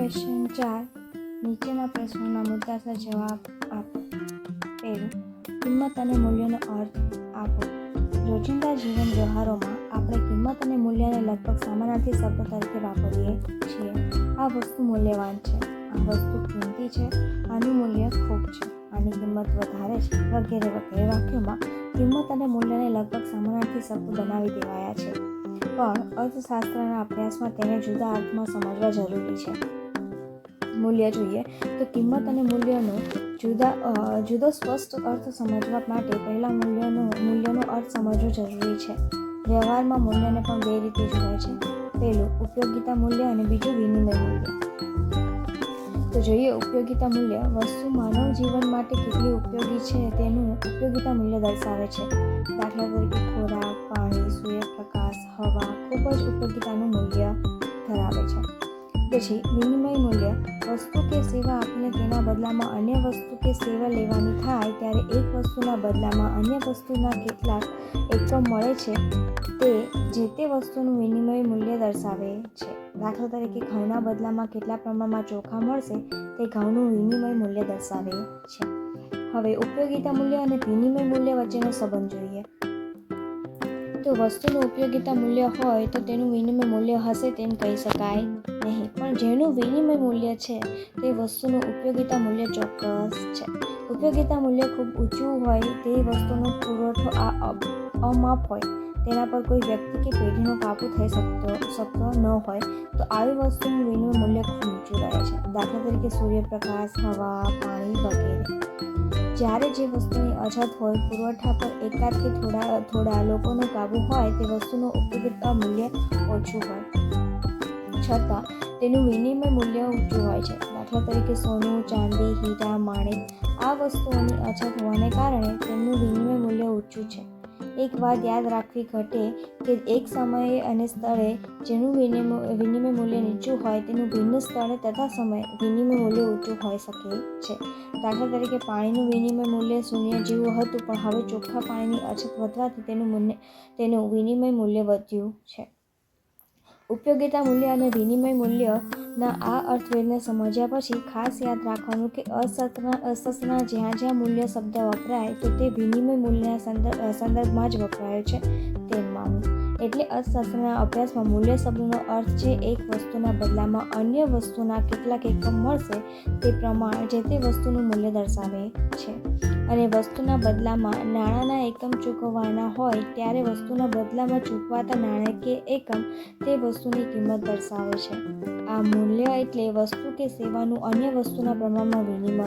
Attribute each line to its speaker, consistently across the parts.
Speaker 1: Question ચાર, નીચેના પ્રશ્નોના મુદ્દાસર જવાબ આપો. પહેલું, કિંમત અને મૂલ્યનો અર્થ આપો. રોજિંદા જીવન વ્યવહારોમાં આપણે કિંમત અને મૂલ્યને લગભગ સામાનાર્થી શબ્દ તરીકે વાપરીએ છીએ. આ વસ્તુ મૂલ્યવાન છે. આ વસ્તુ કિંમતી છે. આનું મૂલ્ય ખૂબ છે. આની કિંમત વધારે છે. વગેરે વગેરે વાક્યોમાં કિંમત અને મૂલ્યને લગભગ સામાનાર્થી શબ્દ બનાવી દેવાયા છે. પણ અર્થશાસ્ત્રના અભ્યાસમાં તેને જુદા અર્થમાં સમજવા જરૂરી છે. મૂલ્ય જોઈએ, તો કિંમત અને મૂલ્યનો જુદા જુદો સ્પષ્ટ અર્થ સમજવા માટે પહેલાં મૂલ્યનો મૂલ્યનો અર્થ સમજવો જરૂરી છે. વ્યવહારમાં મૂલ્યને પણ બે રીતે જોવાય છે. પહેલું, ઉપયોગિતા મૂલ્ય અને બીજું વિનિમય મૂલ્ય. તો જોઈએ ઉપયોગિતા મૂલ્ય, વસ્તુ માનવ જીવન માટે કેટલી ઉપયોગી છે તેનું ઉપયોગિતા મૂલ્ય દર્શાવે છે. દાખલા તરીકે ખોરાક, પાણી, સૂર્યપ્રકાશ, હવા ખૂબ જ ઉપયોગિતાનું મૂલ્ય ધરાવે છે. પછી વિનિમય મૂલ્ય, વસ્તુ કે સેવા આપીને તેના બદલામાં અન્ય વસ્તુ કે સેવા લેવાની થાય ત્યારે એક વસ્તુના બદલામાં અન્ય વસ્તુના કેટલાક એકમ મળે છે, તે જે તે વસ્તુનું વિનિમય મૂલ્ય દર્શાવે છે. દાખલા તરીકે ઘઉંના બદલામાં કેટલા પ્રમાણમાં ચોખા મળશે, તે ઘઉંનું વિનિમય મૂલ્ય દર્શાવે છે. હવે ઉપયોગિતા મૂલ્ય અને વિનિમય મૂલ્ય વચ્ચેનો સંબંધ જોઈએ. તો વસ્તુનું ઉપયોગિતા મૂલ્ય હોય તો તેનું વિનિમય મૂલ્ય હશે તેમ કહી શકાય નહીં. પણ જેનું વિનિમય મૂલ્ય છે તે વસ્તુનું ઉપયોગિતા મૂલ્ય ચોક્કસ છે. ઉપયોગિતા મૂલ્ય ખૂબ ઊંચું હોય તે વસ્તુનો પુરવઠો આ અમાપ હોય. તેના પર કોઈ વ્યક્તિ કે પેઢીનો કાબુ થઈ શકતો શકતો ન હોય તો આવી વસ્તુનું વિનિમય મૂલ્ય ખૂબ ઊંચું રહે છે. દાખલા તરીકે સૂર્યપ્રકાશ, હવા, પાણી વગેરે. જ્યારે જે વસ્તુની અછત હોય, પુરવઠા પર એકાદ કે થોડા થોડા લોકોનો કાબુ હોય, તે વસ્તુનું ઉપયોગિતા મૂલ્ય ઓછું હોય. છતાં, તેનું વિનિમય મૂલ્ય ઊંચું હોય છે. દાખલા તરીકે સોનું, ચાંદી, હીરા, માણેક આ વસ્તુઓની અછત હોવાને કારણે તેમનું વિનિમય ઊંચું છે. એક વાત યાદ રાખવી ઘટે કે એક સમયે અને સ્થળે જેનું વિનિમય વિનિમય મૂલ્ય નીચું હોય તેનું ભિન્ન સ્થળે તથા સમયે વિનિમય મૂલ્ય ઊંચું હોઈ શકે છે. દાખલા તરીકે પાણીનું વિનિમય મૂલ્ય શૂન્ય જેવું હતું પણ હવે ચોખ્ખા પાણીની અછત વધવાથી તેનું મૂલ્ય, તેનું વિનિમય મૂલ્ય વધ્યું છે. ઉપયોગિતા મૂલ્ય અને વિનિમય મૂલ્યના આ અર્થવેદને સમજ્યા પછી ખાસ યાદ રાખવાનું કે અર્થશાસ્ત્રના અશસ્ત્રના જ્યાં જ્યાં મૂલ્ય શબ્દ વપરાય તો તે વિનિમય મૂલ્યના સંદર્ભ સંદર્ભમાં જ વપરાયો છે તેમ માનવું એટલે અર્થશાસ્ત્રના અભ્યાસમાં મૂલ્ય શબ્દનો અર્થ છે એક વસ્તુના બદલામાં અન્ય વસ્તુના કેટલાક એકમ મળશે તે પ્રમાણ જે તે વસ્તુનું મૂલ્ય દર્શાવે છે. અને વસ્તુના બદલામાં નાણાંના એકમ ચૂકવવાના હોય ત્યારે વસ્તુના બદલામાં ચૂકવાતા નાણાકીય એકમ તે વસ્તુની કિંમત દર્શાવે છે. આ મૂલ્ય એટલે વસ્તુ કે સેવાનું અન્ય વસ્તુના પ્રમાણમાં વિનિમય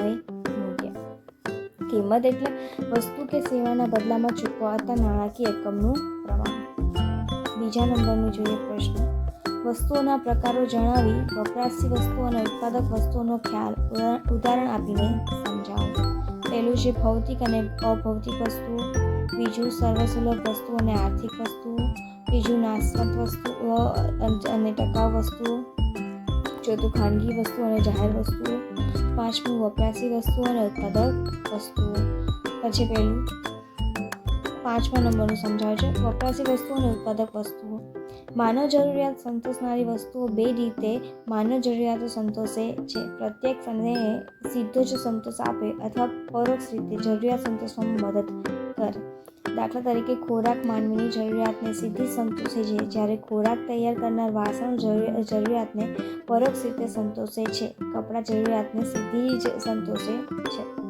Speaker 1: કિંમત એટલે વસ્તુ કે સેવાના બદલામાં ચૂકવાતા નાણાકીય એકમનું પ્રમાણ. બીજા નંબરનું જોઈએ પ્રશ્ન. વસ્તુઓના પ્રકારો જણાવી વપરાશી વસ્તુઓ અને ઉત્પાદક વસ્તુઓનો ખ્યાલ ઉદાહરણ આપીને સમજાવો. પહેલું છે ભૌતિક અને અભૌતિક વસ્તુઓ બીજું સર્વસુલભ વસ્તુઓ અને આર્થિક વસ્તુઓ ત્રીજું નાશવંત વસ્તુઓ અને ટકાઉ વસ્તુઓ ચોથું ખાનગી વસ્તુઓ અને જાહેર વસ્તુઓ પાંચમું વપરાશી વસ્તુઓ અને ઉત્પાદક વસ્તુઓ. પછી પહેલું પાંચમા નંબરનું સમજાવે છે. વપરાશી વસ્તુઓ અને ઉત્પાદક વસ્તુઓ. માનવ જરૂરિયાત સંતોષનારી વસ્તુઓ બે રીતે માનવ જરૂરિયાતો સંતોષે છે. પ્રત્યેક સમયે સીધો જ સંતોષ આપે અથવા પરોક્ષ રીતે જરૂરિયાત સંતોષવામાં મદદ કરે. દાખલા તરીકે, ખોરાક માનવીની જરૂરિયાતને સીધી સંતોષે છે, જ્યારે ખોરાક તૈયાર કરનાર વાસણ જરૂરિયાતને પરોક્ષ રીતે સંતોષે છે. કપડાં જરૂરિયાતને સીધી જ સંતોષે છે.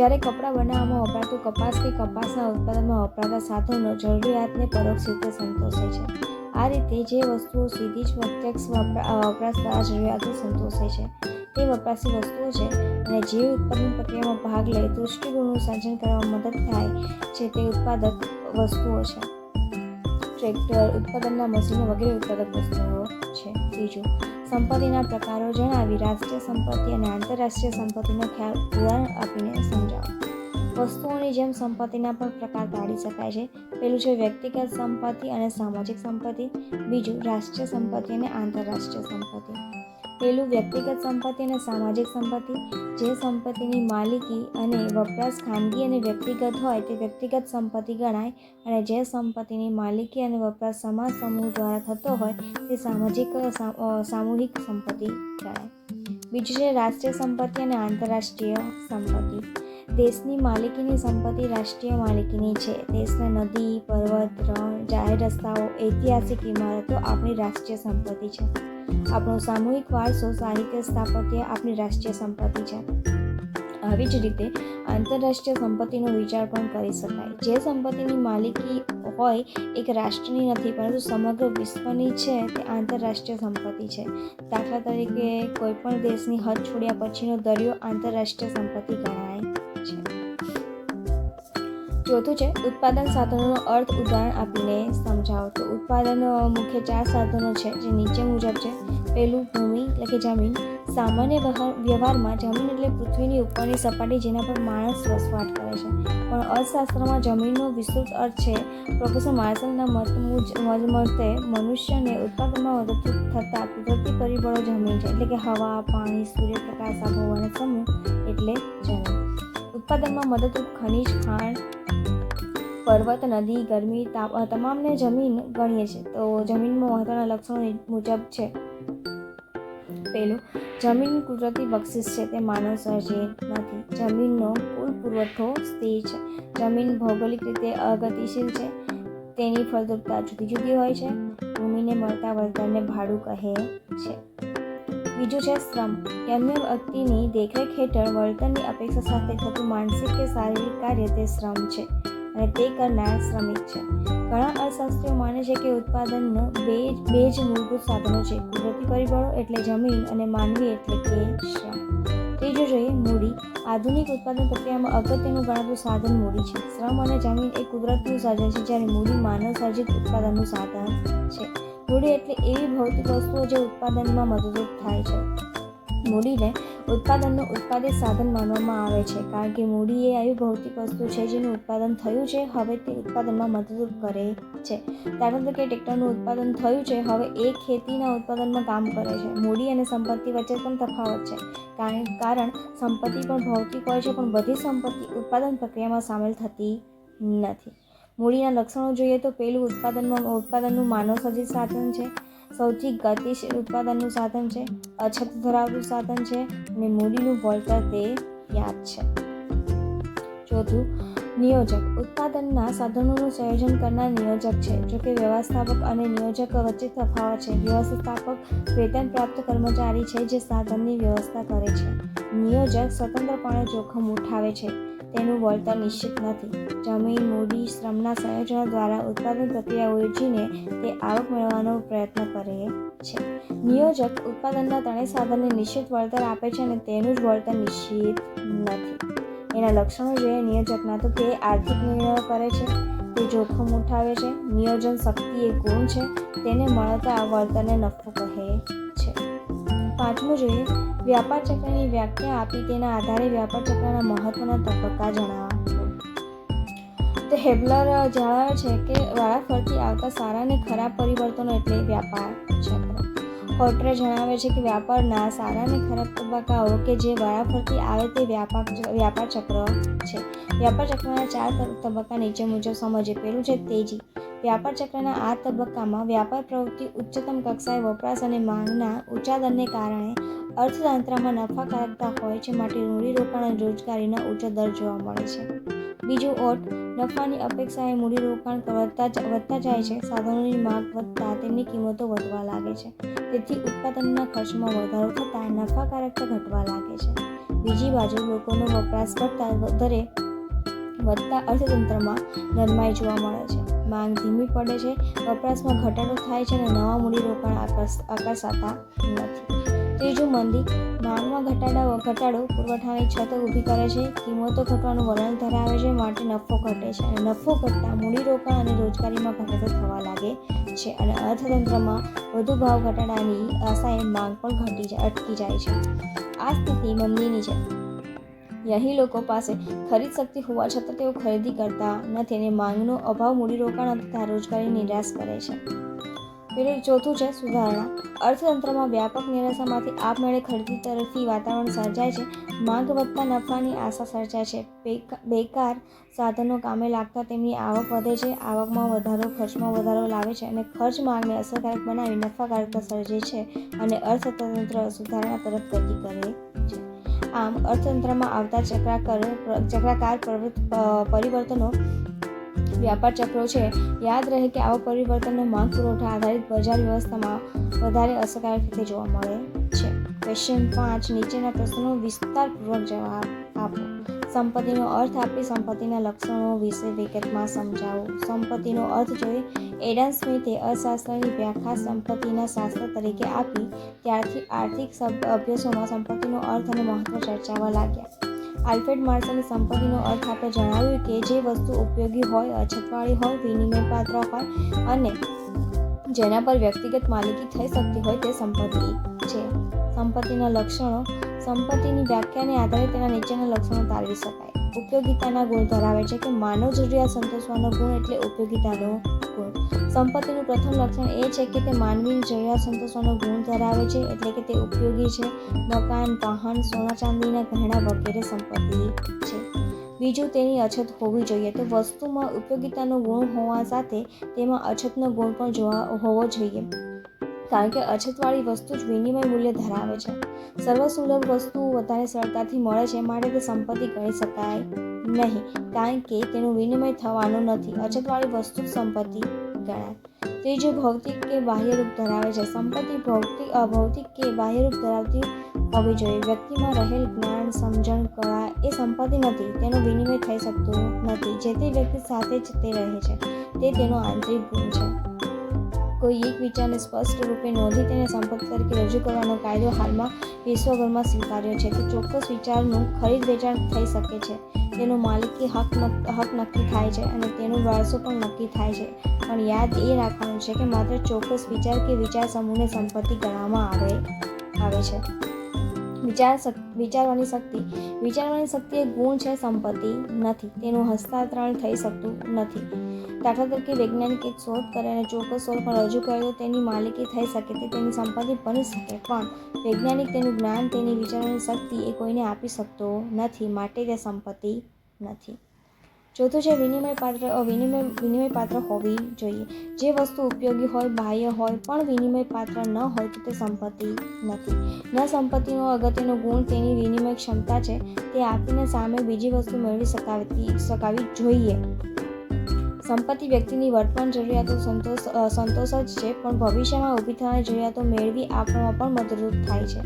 Speaker 1: જ્યારે કપડાં બનાવવામાં વપરાતું કપાસ કે કપાસના ઉત્પાદનમાં વપરાતા સાધનો જરૂરિયાતને પરોક્ષ રીતે સંતોષે છે. આ રીતે જે વસ્તુઓ સીધી જ પ્રત્યક્ષ વપરાશ દ્વારા જરૂરિયાતો સંતોષે છે, તે વપરાશી વસ્તુઓ છે અને જે ઉત્પાદન પ્રક્રિયામાં ભાગ લઈ દૃષ્ટિકોણનું સર્જન કરવામાં મદદ થાય છે તે ઉત્પાદક વસ્તુઓ છે. ટ્રેક્ટર, ઉત્પાદનના મશીનો વગેરે ઉત્પાદક વસ્તુઓ છે. ત્રીજું સંપત્તિના પ્રકારો જણાવી રાષ્ટ્રીય સંપત્તિ અને આંતરરાષ્ટ્રીય સંપત્તિનો ખ્યાલ ઉદાહરણ આપીને સમજાવો. વસ્તુઓની જેમ સંપત્તિના પણ પ્રકાર પાડી શકાય છે. પેલું છે વ્યક્તિગત સંપત્તિ અને સામાજિક સંપત્તિ. બીજું રાષ્ટ્રીય સંપત્તિ અને આંતરરાષ્ટ્રીય સંપત્તિ. પેલું વ્યક્તિગત સંપત્તિ અને સામાજિક સંપત્તિ, જે સંપત્તિની માલિકી અને વપરાશ ખાનગી અને વ્યક્તિગત હોય તે વ્યક્તિગત સંપત્તિ ગણાય અને જે સંપત્તિની માલિકી અને વપરાશ સમાજ સમૂહ દ્વારા થતો હોય તે સામાજિક સામૂહિક સંપત્તિ ગણાય. બીજું છે રાષ્ટ્રીય સંપત્તિ અને આંતરરાષ્ટ્રીય સંપત્તિ. દેશની માલિકીની સંપત્તિ રાષ્ટ્રીય માલિકીની છે. દેશના નદી, પર્વત, રણ, જાહેર રસ્તાઓ, ઐતિહાસિક ઇમારતો આપણી રાષ્ટ્રીય સંપત્તિ છે. આપણો સામૂહિક વારસો સાહિત્ય સ્થાપત્ય આપણી રાષ્ટ્રીય સંપત્તિ છે. આવી જ રીતે આંતરરાષ્ટ્રીય સંપત્તિનો વિચાર પણ કરી શકાય. જે સંપત્તિની માલિકી હોય એક રાષ્ટ્રની નથી, પરંતુ સમગ્ર વિશ્વની છે તે આંતરરાષ્ટ્રીય સંપત્તિ છે. દાખલા તરીકે કોઈપણ દેશની હદ છોડ્યા પછીનો દરિયો આંતરરાષ્ટ્રીય સંપત્તિ ગણાય. ચોથું છે, ઉત્પાદન સાધનોનો અર્થ ઉદાહરણ આપીને સમજાવો. તો ઉત્પાદન મુખ્ય ચાર સાધનો છે, જે નીચે મુજબ છે. પહેલું ભૂમિ, એટલે કે જમીન. સામાન્ય વ્યવહાર, વ્યવહારમાં જમીન એટલે પૃથ્વીની ઉપરની સપાટી જેના પર માણસ વસવાટ કરે છે. પણ અર્થશાસ્ત્રમાં જમીનનો વિસ્તૃત અર્થ છે, પ્રોફેસર માર્સલના મત મુજ- મત મનુષ્યને ઉત્પાદનમાં મદદરૂપ થતા કુદરતી પરિબળો જમીન છે, એટલે કે હવા, પાણી, સૂર્યપ્રકાશ આબોહવા સમૂહ, એટલે જમીન. ઉત્પાદનમાં મદદરૂપ ખનિજ, ખાણ, પર્વત, નદી, ગરમી તમામને જમીન ગણીએ છીએ. તો જમીનમાં મહત્ત્વના લક્ષણો મુજબ છે. પહેલું, જમીન કુદરતી બક્ષિસ છે. તે માનવ સર્જિત નથી. જમીનનો કુલ પુરવઠો સ્થિર છે. જમીન ભૌગોલિક રીતે અગતિશીલ છે. તેની ફળદ્રુપતા જુદી જુદી હોય છે. ભૂમિને મળતા વળતરને ભાડું કહે છે. બીજું છે શ્રમ. અન્ય વ્યક્તિની દેખરેખ હેઠળ વળતરની અપેક્ષા સાથે થતું માનસિક કે શારીરિક કાર્ય તે શ્રમ છે અને તે કરનાર શ્રમિક છે. ઘણા અર્થશાસ્ત્રીઓ માને છે કે ઉત્પાદનનો બે બે જ મૂળભૂત સાધનો છે. કુદરતી પરિબળો એટલે જમીન અને માનવી એટલે કે શ્રમ. ત્રીજું જોઈએ મૂડી. આધુનિક ઉત્પાદન પ્રક્રિયામાં અગત્યનું ગણાતું સાધન મૂડી છે. શ્રમ અને જમીન એ કુદરતનું સાધન છે, જ્યારે મૂડી માનવ સર્જિત ઉત્પાદનનું સાધન છે. મૂડી એટલે એવી ભૌતિક વસ્તુઓ જે ઉત્પાદનમાં મદદરૂપ થાય છે. મૂડીને ઉત્પાદનનું ઉત્પાદિત સાધન માનવામાં આવે છે, કારણ કે મૂડી એ એવી ભૌતિક વસ્તુ છે જેનું ઉત્પાદન થયું છે, હવે તે ઉત્પાદનમાં મદદરૂપ કરે છે. દાખલા તરીકે ટ્રેક્ટરનું ઉત્પાદન થયું છે, હવે એ ખેતીના ઉત્પાદનમાં કામ કરે છે. મૂડી અને સંપત્તિ વચ્ચે પણ તફાવત છે, કારણ કારણ સંપત્તિ પણ ભૌતિક હોય છે, પણ બધી સંપત્તિ ઉત્પાદન પ્રક્રિયામાં સામેલ થતી નથી. મૂડીના લક્ષણો જોઈએ તો પહેલું ઉત્પાદનમાં ઉત્પાદનનું માનવ સર્જિત સાધન છે. સૌથી ગતિશીલ ઉત્પાદનનું સાધન છે. અછત ધરાવતું સાધન છે અને મૂડીનું વળતર તે યાદ છે. ચોથું, નિયોજક. ઉત્પાદનના સાધનોનું સંયોજન કરનાર નિયોજક છે. જો કે વ્યવસ્થાપક અને નિયોજક વચ્ચે તફાવત છે. વ્યવસ્થાપક વેતન પ્રાપ્ત કર્મચારી છે જે સાધનની વ્યવસ્થા કરે છે. નિયોજક સ્વતંત્રપણે જોખમ ઉઠાવે છે. તેનું વળતર નિશ્ચિત નથી. જમીન, મૂડી, શ્રમના સંયોજનો દ્વારા ઉત્પાદન પ્રક્રિયા યોજીને તે આવક મેળવવાનો પ્રયત્ન કરે છે. નિયોજક ઉત્પાદનના ત્રણેય સાધનને નિશ્ચિત વળતર આપે છે અને તેનું જ વળતર નિશ્ચિત નથી. એના લક્ષણો જોઈએ નિયોજકના તો તે આર્થિક નિર્ણયો કરે છે, તે જોખમ ઉઠાવે છે, નિયોજન શક્તિ એ ગુણ છે, તેને મળતા આ વળતરને નફો કહે પાંચમું જોઈએ વ્યાપાર ચક્રની વ્યાખ્યા આપી તેના આધારે વ્યાપાર ચક્રના મહત્વના તબક્કા જણાવો. તો હેબલર જણાવે છે કે વારાફરતી આવતા સારા અને ખરાબ પરિવર્તનો એટલે વ્યાપાર ચક્ર. હોટરે જણાવે છે કે વ્યાપારના સારા અને ખરાબ તબક્કાઓ કે જે વારાફરતી આવે તે વ્યાપાર વ્યાપાર ચક્ર છે. વ્યાપાર ચક્રના ચાર તબક્કા નીચે મુજબ સમજે. પહેલું છે તેજી. વ્યાપાર ચક્રના આ તબક્કામાં વ્યાપાર પ્રવૃત્તિ ઉચ્ચતમ કક્ષાએ વપરાશ અને માંગના ઊંચા દરને કારણે અર્થતંત્રમાં નફાકારકતા હોય છે માટે મૂડીરોકાણ અને રોજગારીના ઊંચો દર જોવા મળે છે. બીજું ઓટ, નફાની અપેક્ષાએ મૂડીરોકાણ વધતા વધતા જાય છે. સાધનોની માંગ વધતા તેમની કિંમતો વધવા લાગે છે. તેથી ઉત્પાદનના ખર્ચમાં વધારો થતાં નફાકારકતા ઘટવા લાગે છે. બીજી બાજુ, લોકોનો વપરાશ કરતા દરે વધતા અર્થતંત્રમાં નરમાઈ જોવા મળે છે. માંગ ધીમી પડે છે. વપરાશમાં ઘટાડો થાય છે અને નવા મૂડીરોકાણ આકર્ષ, આકર્ષાતા નથી. ત્રીજું મંદી. માંગમાં ઘટાડા ઘટાડો પુરવઠાની છત ઊભી કરે છે. કિંમતો ઘટવાનું વલણ ધરાવે છે. માટે નફો ઘટે છે અને નફો ઘટતા મૂડીરોકાણ અને રોજગારીમાં ઘટાડો થવા લાગે છે અને અર્થતંત્રમાં વધુ ભાવ ઘટાડાની આશાએ માંગ પણ ઘટી જાય, અટકી જાય છે. આ સ્થિતિ મંદીની છે. અહીં લોકો પાસે ખરીદ શક્તિ હોવા છતાં તેઓ ખરીદી કરતા નથી અને માંગનો અભાવ મૂડીરોકાણ તથા રોજગારી નિરાશ કરે છે. પેલું ચોથું છે સુધારણા. અર્થતંત્રમાં વ્યાપક નિરાશામાંથી આપમેળે ખરીદી તરફી વાતાવરણ સર્જાય છે. માંગ વધતા નફાની આશા સર્જાય છે. બેકાર સાધનો કામે લાગતા તેમની આવક વધે છે. આવકમાં વધારો, ખર્ચમાં વધારો લાવે છે અને ખર્ચ માંગને અસરકારક બનાવી નફાકારકતા સર્જે છે અને અર્થતંત્ર સુધારણા તરફ ગતિ કરે છે. આમ અર્થતંત્રમાં આવતા ચક્રાકાર ચક્રાકાર પરિવર્તનો, વ્યાપાર ચક્રો છે. યાદ રહે કે આવા પરિવર્તનનો માંગ પુરવઠા આધારિત બજાર વ્યવસ્થામાં વધારે અસરકારક રીતે જોવા મળે છે. ક્વેશ્ચન પાંચ, નીચેના પ્રશ્નો વિસ્તારપૂર્વક જવાબ આપો. સંપત્તિનો અર્થ આપી સંપત્તિના લક્ષણો વિશે વિગતમાં સમજાવો. સંપત્તિનો અર્થ જોઈ એડમ સ્મિથે અર્થશાસ્ત્રની વ્યાખ્યા સંપત્તિના શાસ્ત્ર તરીકે આપી, ત્યારથી આર્થિક અભ્યાસોમાં સંપત્તિનો અર્થ અને મહત્વ ચર્ચાવા લાગ્યા. આલ્ફ્રેડ માર્શલની સંપત્તિનો અર્થ આપણે જણાવ્યું કે જે વસ્તુ ઉપયોગી હોય, અછતવાળી હોય, વિનિમય પાત્ર હોય અને જેના પર વ્યક્તિગત માલિકી થઈ શકતી હોય તે સંપત્તિ છે. સંપત્તિના લક્ષણો સંપત્તિની વ્યાખ્યાને આધારે તેના નીચેના લક્ષણો તારવી શકાય. ઉપયોગિતાના ગુણ ધરાવે છે કે માનવ જરૂરિયાત સંતોષવાનો ગુણ એટલે ઉપયોગિતાનો ગુણ. સંપત્તિનું પ્રથમ લક્ષણ એ છે કે તે માનવીની જરૂરિયાત સંતોષવાનો ગુણ ધરાવે છે એટલે કે તે ઉપયોગી છે. મકાન, વાહન, સોના ચાંદીના ગહેણા વગેરે સંપત્તિ છે. બીજું, તેની અછત હોવી જોઈએ. તો વસ્તુમાં ઉપયોગિતાનો ગુણ હોવા સાથે તેમાં અછતનો ગુણ પણ જોવા, હોવો જોઈએ. કારણ કે અછતવાળી વસ્તુ જ વિનિમય મૂલ્ય ધરાવે છે. સર્વસુલભ વસ્તુ વધારે સરળતાથી મળે છે, માટે તે સંપત્તિ ગણી શકાય નહીં, કારણ કે તેનું વિનિમય થવાનું નથી. અછતવાળી વસ્તુ સંપત્તિ ગણાય. ત્રીજું ભૌતિક કે બાહ્ય રૂપ ધરાવે છે. સંપત્તિ ભૌતિક, અભૌતિક કે બાહ્ય રૂપ ધરાવતી હોવી જોઈએ. વ્યક્તિમાં રહેલ જ્ઞાન, સમજણ, કળા એ સંપત્તિ નથી. તેનો વિનિમય થઈ શકતું નથી. જે તે વ્યક્તિ સાથે જ તે રહે છે, તે તેનો આંતરિક ગુણ છે. કોઈ એક વિચારને સ્પષ્ટ રૂપે નોંધી તેને સંપત્તિ તરીકે રજૂ કરવાનો કાયદો હાલમાં વિશ્વભરમાં સ્વીકાર્યો છે. કે ચોક્કસ વિચારનું ખરીદ વેચાણ થઈ શકે છે. તેનો માલિકી હક હક નક્કી થાય છે અને તેનું વારસો પણ નક્કી થાય છે. પણ યાદ એ રાખવાનું છે કે માત્ર ચોક્કસ વિચાર કે વિચાર સમૂહને સંપત્તિ ગણવામાં આવે આવે છે. વિચાર વિચારવાની શક્તિ. વિચારવાની શક્તિ એ ગુણ છે સંપત્તિ નથી. તેનું હસ્તાંતરણ થઈ શકતું નથી. દાખલા તરીકે વૈજ્ઞાનિક એક શોધ કરે અને ચોક્કસ શોધ પર રજૂ કરે તો તેની માલિકી થઈ શકે તે તેની સંપત્તિ બની શકે. પણ વૈજ્ઞાનિક તેનું જ્ઞાન, તેની વિચારવાની શક્તિ એ કોઈને આપી શકતો નથી, માટે તે સંપત્તિ નથી. ચોથું છે વિનિમય પાત્ર વિનિમય વિનિમય પાત્ર હોવી જોઈએ. જે વસ્તુ ઉપયોગી હોય, બાહ્ય હોય, પણ વિનિમય પાત્ર ન હોય તો તે સંપત્તિ નથી. ન સંપત્તિનો, અગત્યનો ગુણ તેની વિનિમય ક્ષમતા છે. તે આપીને સામે બીજી વસ્તુ મેળવી શકાવતી શકાવી જોઈએ. સંપત્તિ વ્યક્તિની વર્તમાન જરૂરિયાતો સંતોષ સંતોષ જ છે, પણ ભવિષ્યમાં ઊભી થવાની જરૂરિયાતો મેળવી આપવામાં પણ મદદરૂપ થાય છે.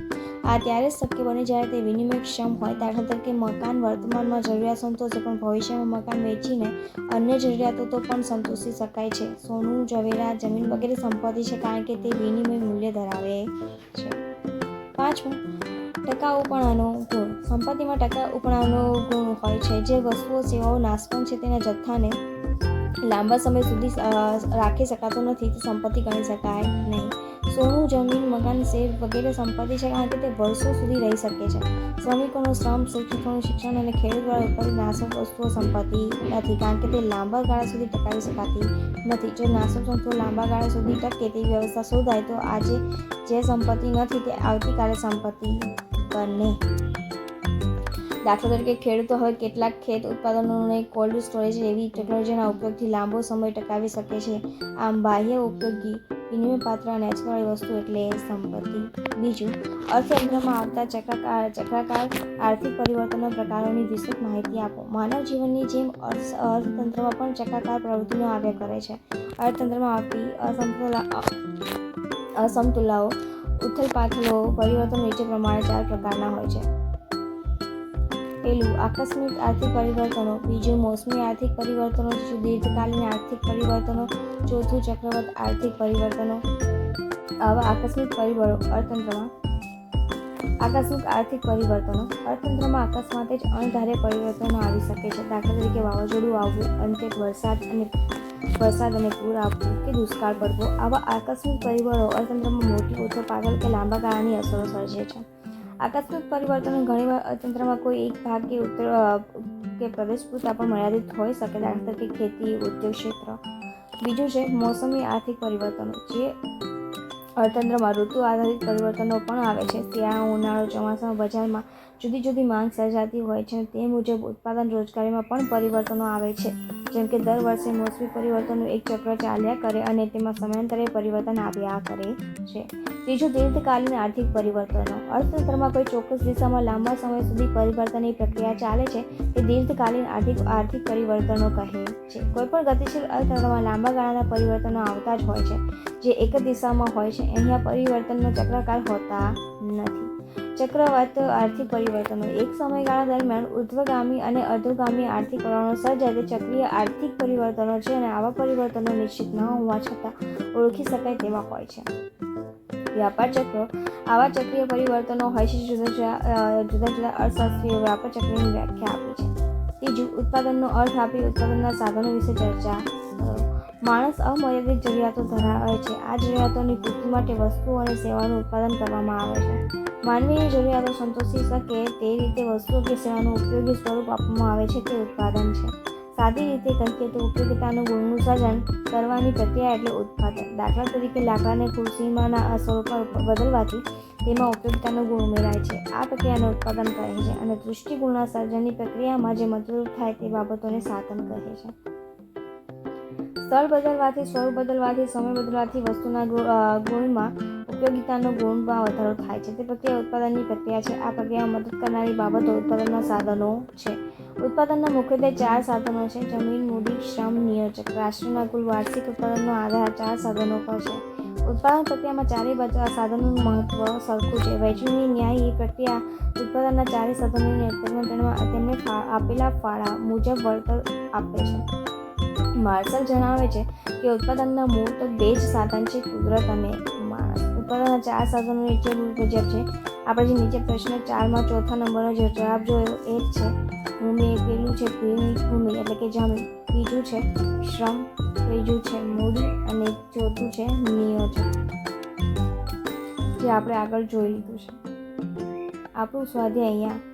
Speaker 1: આ ત્યારે જ શક્ય બને જ્યારે તે વિનિમયક્ષમ હોય. દાખલા તરીકે, મકાન વર્તમાનમાં જરૂરિયાત સંતોષે, પણ ભવિષ્યમાં મકાન વેચીને અન્ય જરૂરિયાતો તો પણ સંતોષી શકાય છે. સોનું ઝવેરા જમીન વગેરે સંપત્તિ છે, કારણ કે તે વિનિમય મૂલ્ય ધરાવે છે. પાંચમું ટકાઉપણાનો ગુણ. સંપત્તિમાં ટકા ઉપણાનો ગુણ હોય છે. જે વસ્તુઓ, સેવાઓ નાશવંત છે, તેના જથ્થાને લાંબા સમય સુધી રાખી શકાતો નથી તે સંપત્તિ ગણી શકાય નહીં. સોનું, જમીન, મકાન, શેર વગેરે સંપત્તિ છે કારણ કે તે વર્ષો સુધી રહી શકે છે. શ્રમિકોનો શ્રમ, શિક્ષકોનું શિક્ષણ અને ખેડૂત દ્વારા ઉત્પાદિત નાશક વસ્તુઓ સંપત્તિ નથી કારણ કે તે લાંબા ગાળા સુધી ટકાવી શકાતી નથી. જો નાશક વસ્તુઓ લાંબા ગાળા સુધી ટકે તેવી વ્યવસ્થા શોધાય તો આજે જે સંપત્તિ નથી તે આવતીકાલે સંપત્તિ બને. દાખલા તરીકે ખેડૂતો હવે કેટલાક ખેત ઉત્પાદનોને કોલ્ડ સ્ટોરેજ એવી ટેકનોલોજીના ઉપયોગથી લાંબો સમય ટકાવી શકે છે. આમ બાહ્ય ઉપયોગી વિનિમય પાત્ર અને અચવાળી વસ્તુ એટલે સંપત્તિ. બીજું, અર્થતંત્રમાં આવતા ચક્રાકાર ચક્રાકાર આર્થિક પરિવર્તનના પ્રકારોની વિસ્તૃત માહિતી આપો. માનવ જીવનની જેમ અર્થ, અર્થતંત્રમાં પણ ચક્રાકાર પ્રવૃત્તિનો આવ્યા કરે છે. અર્થતંત્રમાં આવતી અસમતુલા અસમતુલાઓ ઉથલ પાથલો પરિવર્તન નીચે પ્રમાણે ચાર પ્રકારના હોય છે. પહેલું આકસ્મિક આર્થિક પરિવર્તનો, બીજું મોસમી આર્થિક પરિવર્તનો, ત્રીજું દીર્ઘકાલીન આર્થિક પરિવર્તનો, ચોથું ચક્રવર્ત આર્થિક પરિવર્તનો. આવા આકસ્મિક પરિબળો અર્થતંત્રમાં આકસ્મિક આર્થિક પરિવર્તનો. અર્થતંત્રમાં અકસ્માતે જ અણધારે પરિવર્તનો આવી શકે છે. દાખલા તરીકે વાવાઝોડું આવવું અંતે વરસાદ અને વરસાદ અને પૂર આવવું કે દુષ્કાળ પડવો, આવા આકસ્મિક પરિબળો અર્થતંત્રમાં મોટી, ઓછો પાછળ કે લાંબા ગાળાની અસરો સર્જે છે. આકસ્મિક પરિવર્તનો ઘણીવાર અર્થતંત્રમાં કોઈ એક ભાગ કે ઉત્તર કે પ્રદેશ પૂરતા પણ મર્યાદિત હોઈ શકે. દાખલા તરીકે ખેતી, ઉદ્યોગ ક્ષેત્ર. બીજું છે મોસમી આર્થિક પરિવર્તનો, જે અર્થતંત્રમાં ઋતુ આધારિત પરિવર્તનો પણ આવે છે. શિયાળો, ઉનાળો, ચોમાસામાં, બજારમાં જુદી જુદી માંગ સર્જાતી હોય છે તે મુજબ ઉત્પાદન રોજગારીમાં પણ પરિવર્તનો આવે છે. જેમ કે દર વર્ષે મોસમી પરિવર્તનનું એક ચક્ર ચાલ્યા કરે અને તેમાં સમયાંતરે પરિવર્તન આવ્યા કરે છે. ત્રીજું, દીર્ઘકાલીન આર્થિક પરિવર્તનો. અર્થતંત્રમાં કોઈ ચોક્કસ દિશામાં લાંબા સમય સુધી પરિવર્તનની પ્રક્રિયા ચાલે છે તે દીર્ઘકાલીન આર્થિક આર્થિક પરિવર્તનો કહે છે. કોઈપણ ગતિશીલ અર્થતંત્રમાં લાંબા ગાળાના પરિવર્તનો આવતા જ હોય છે. જે એક જ દિશામાં હોય છે અહીંયા પરિવર્તનનો ચક્રાકાર હોતા નથી. ચક્રવાત આર્થિક પરિવર્તનો. એક સમયગાળા દરમિયાન ઉર્ધ્વગામી અને અધોગામી આર્થિક વલણો સર્જાય તે ચક્રીય આર્થિક પરિવર્તનો છે અને આવા પરિવર્તનો નિશ્ચિત ન હોવા છતાં ઓળખી શકાય તેવા હોય છે. વ્યાપાર ચક્ર. આવા ચક્રીય પરિવર્તનો હોય છે જુદા જુદા જુદા જુદા અર્થશાસ્ત્રીઓ વ્યાપાર ચક્રની વ્યાખ્યા આપી છે. ત્રીજું, ઉત્પાદનનો અર્થ આપી ઉત્પાદનના સાધનો વિશે ચર્ચા. માણસ અમર્યાદિત જરૂરિયાતો ધરાવે છે. આ જરૂરિયાતોની પૂર્તિ માટે વસ્તુઓ અને સેવાનું ઉત્પાદન કરવામાં આવે છે. માનવીની જરૂરિયાતો સંતોષી શકે તે રીતે વસ્તુઓ કે સેવાનું ઉપયોગી સ્વરૂપ આપવામાં આવે છે તે ઉત્પાદન છે. સાદી રીતે કહીએ તો ઉપયોગિતાનું ગુણનું સર્જન કરવાની પ્રક્રિયા એટલે ઉત્પાદન. દાખલા તરીકે લાકડાને ખુરશીમાંના સ્વરૂપમાં બદલવાથી તેમાં ઉપયોગિતાનો ગુણ ઉમેરાય છે. આ પ્રક્રિયાને ઉત્પાદન કહે છે અને દૃષ્ટિગુણના સર્જનની પ્રક્રિયામાં જે મદદરૂપ થાય તે બાબતોને સાધન કહે છે. સ્થળ બદલવાથી, સ્વરૂપ બદલવાથી, સમય બદલવાથી વસ્તુના ગુણમાં ઉપયોગિતાનો ગુણમાં વધારો થાય છે. તે પ્રક્રિયા ઉત્પાદનની પ્રક્રિયા છે. આ પ્રક્રિયામાં મદદ કરનારી બાબતો ઉત્પાદનના સાધનો છે. ઉત્પાદનના મુખ્યત્વે ચાર સાધનો છે. જમીન, મૂડી, શ્રમ, નિયોજક. રાષ્ટ્રના કુલ વાર્ષિક ઉત્પાદનનો આધાર ચાર સાધનો પર છે. ઉત્પાદન પ્રક્રિયામાં ચારેય સાધનોનું મહત્વ સરખું છે. વહેંચણીની ન્યાયી પ્રક્રિયા ઉત્પાદનના ચારેય સાધનોને તેમાં તેમને આપેલા ફાળા મુજબ વળતર આપે છે. માર્શલ જણાવે છે કે ઉત્પાદનના મૂળ તો બે જ સાધન છે, કુદરત અને માણસ. ઉત્પાદનના ચાર સાધનો નીચે મુજબ છે. આપણે જે નીચે પ્રશ્ન ચારમાં ચોથા નંબરનો જે જવાબ જોયો, એ જ છે. ભૂમિ પેલું છે, ભૂમિ ભૂમિ એટલે કે જમીન. બીજું છે, શ્રમ. ત્રીજું છે મૂડી અને ચોથું છે, નિયોજન. જે આપણે આગળ જોઈ લીધું છે. આપણું સ્વાધ્યાય અહીંયા